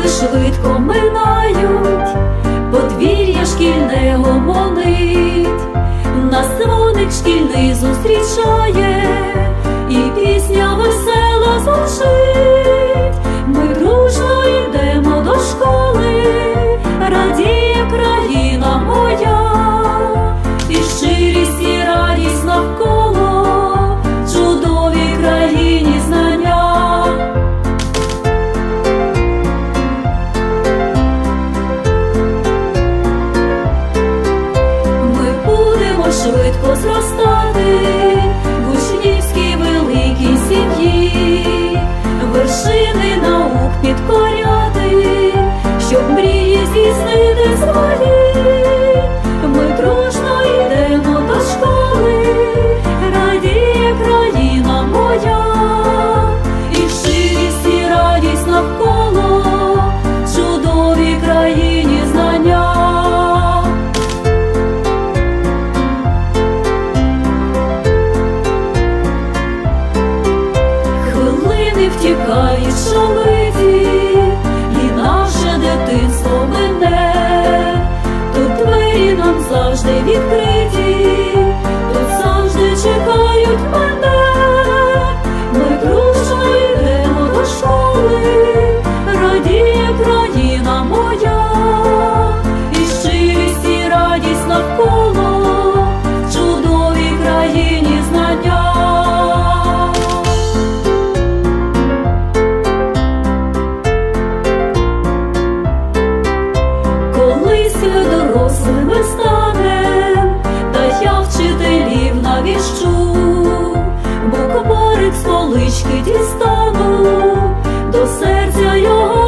сили швидко минають, подвір'я шкільне гомонить, на дзвоник шкільний зустрічає. під серце відкрив. 加油。